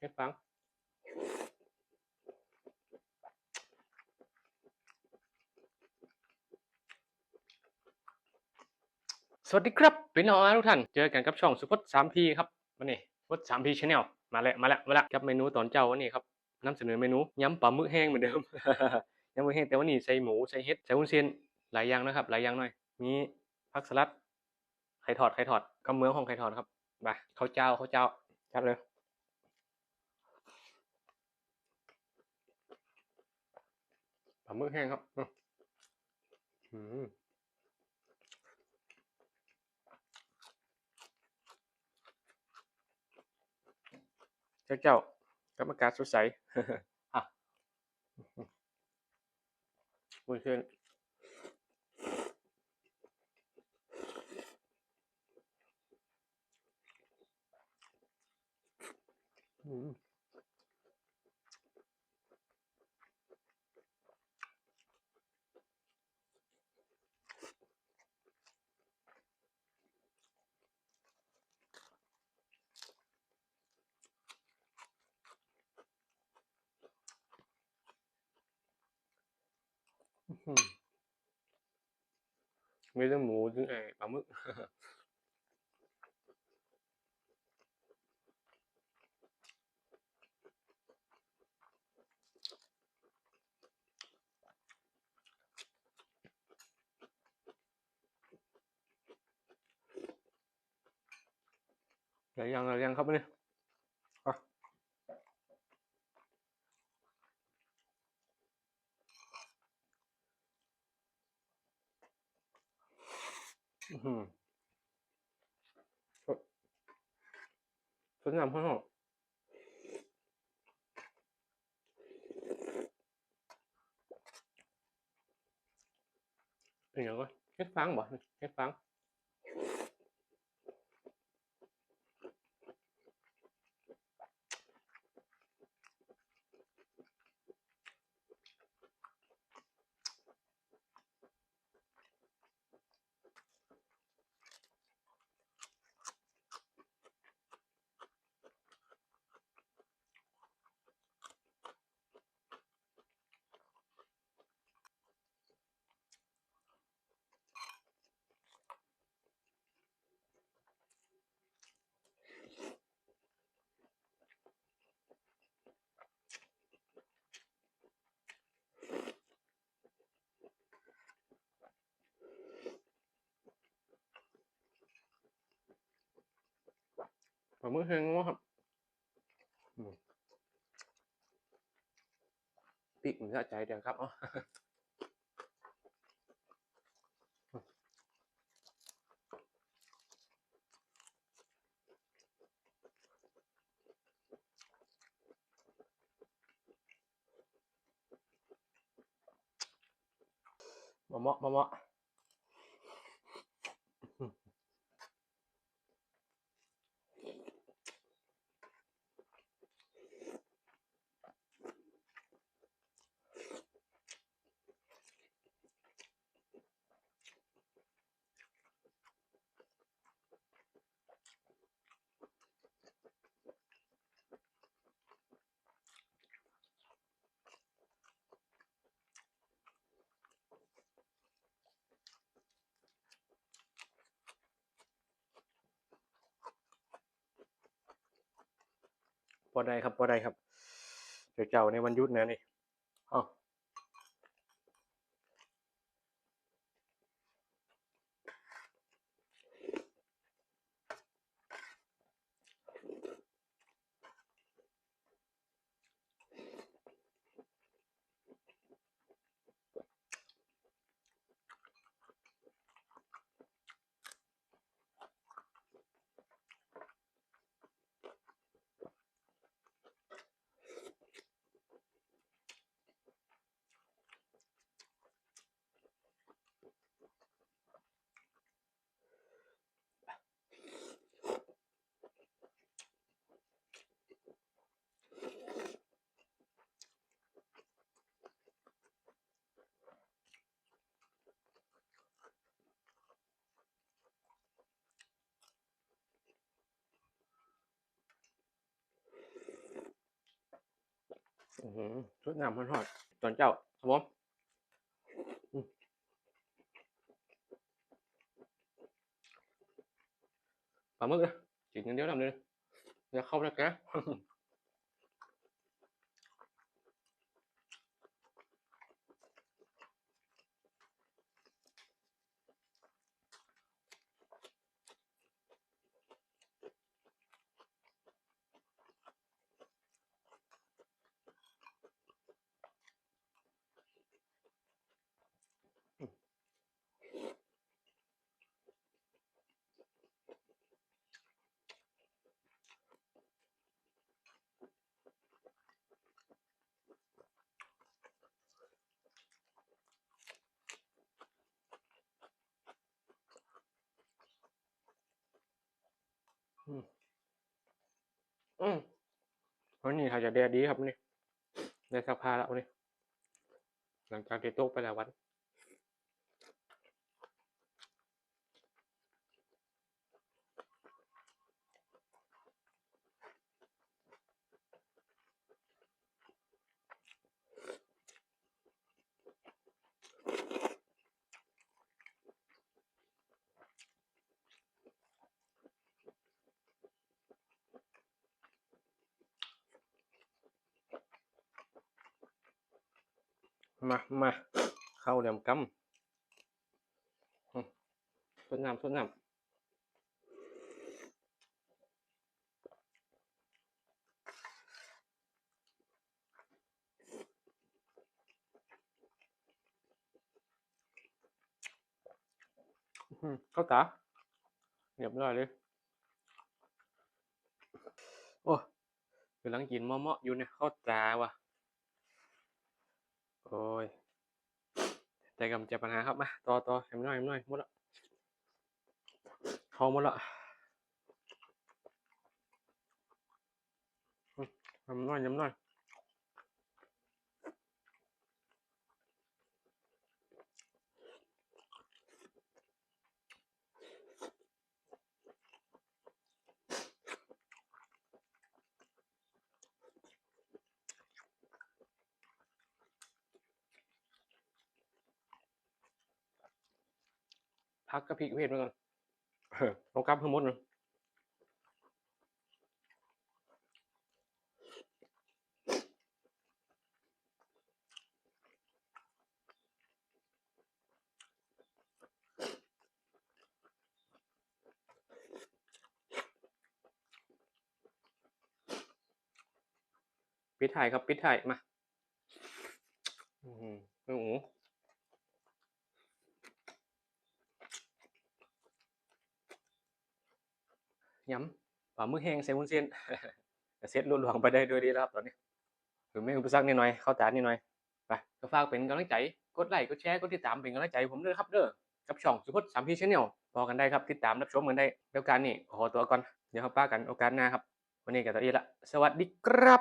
เฮ็ดฟัง สวัสดีครับพี่น้องทุกท่าน เจอกันกับช่องสุพจน์สามพีครับวันนี้พจน์สามพีชาแนลมาแล้วมาแล้วมาแล้วกับเมนูตอนเจ้าวันนี้ครับนำเสนอเมนูยำปลาหมึกแห้งเหมือนเดิมยำหมึกแห้งแต่วันนี้ใส่หมูใส่เห็ดใส่วุ้นเส้นหลายอย่างนะครับ หลายอย่างหน่อย มีผักสลัดไข่ทอดไข่ทอดกับเมืองของไข่ทอดครับไปข้าวเจ้าข้าวเจ้าจัดเลย ลาหมึกแห้งครับอื้อหือเจ้าเจ้ากับอากาศสดใสอะวุ้นเส้นอืม มีทั้งหมูทั้งไอ้ปลาหมึกหลายอย่างหลายอย่างครับเนี่ย อื้อหือสดสดงามข้างนอกเป็นยังไงเฮ็ดฟังบ่เฮ็ดฟัง ปลาหมึกแห้งมากครับอืมปีกมันสะใจเดียวครับอ๋อมาเมาะมาเมาะ พอได้ครับพอได้ครับเดี๋ยวเจ้าในวันหยุดนะนี่อ๋อ สดน้ำมันทอดตอนเจ้าครับผมอืมปลาหมึกนะจิกอย่างเดียวทำเลยอย่าเข้าแล้วแก อืม วันนี้เขาจะแดดดีครับนี่ได้สักผ้าแล้วนี่หลังจากที่ตกไปแล้ววัน มามาเข้าเหลี่ยมกำสดน้ำสดน้ำเข้าตาเรียบร้อยเลย โอ้กำลังกินเมาะๆอยู่เนี่ยเข้าตาว่ะ โอ้ยแต่กำจัดปัญหาครับมาต่อต่อเห็นหน่อยเห็นหน่อยหมดละทองหมดละอืมหน่อยย้ำหน่อย พักกระพริกเพศไว้ก่อนเออเอากลับให้หมดเลยปิดถ่ายครับปิดถ่ายมาอืมโอ้โห ย้ำป่ามือแห้งใส่วุ้นเส้นเสร็จลุลวงไปได้ด้วยดีแล้วครับตอนนี้หรือไม่อุปสรรคนิดหน่อยเข้าตานิดหน่อยไปก็ฝากเป็นกำลังใจกดไลค์กดแชร์กดติดตามเป็นกำลังใจผมด้วยครับเด้อกับช่องสุพจน์สามพีชแนลพอกันได้ครับติดตามรับชมกันได้เดียวการนี้ขอตัวก่อนเดี๋ยวเขาป้ากันโอกาสหน้าครับ วันนี้กับตัวเอละสวัสดีครับ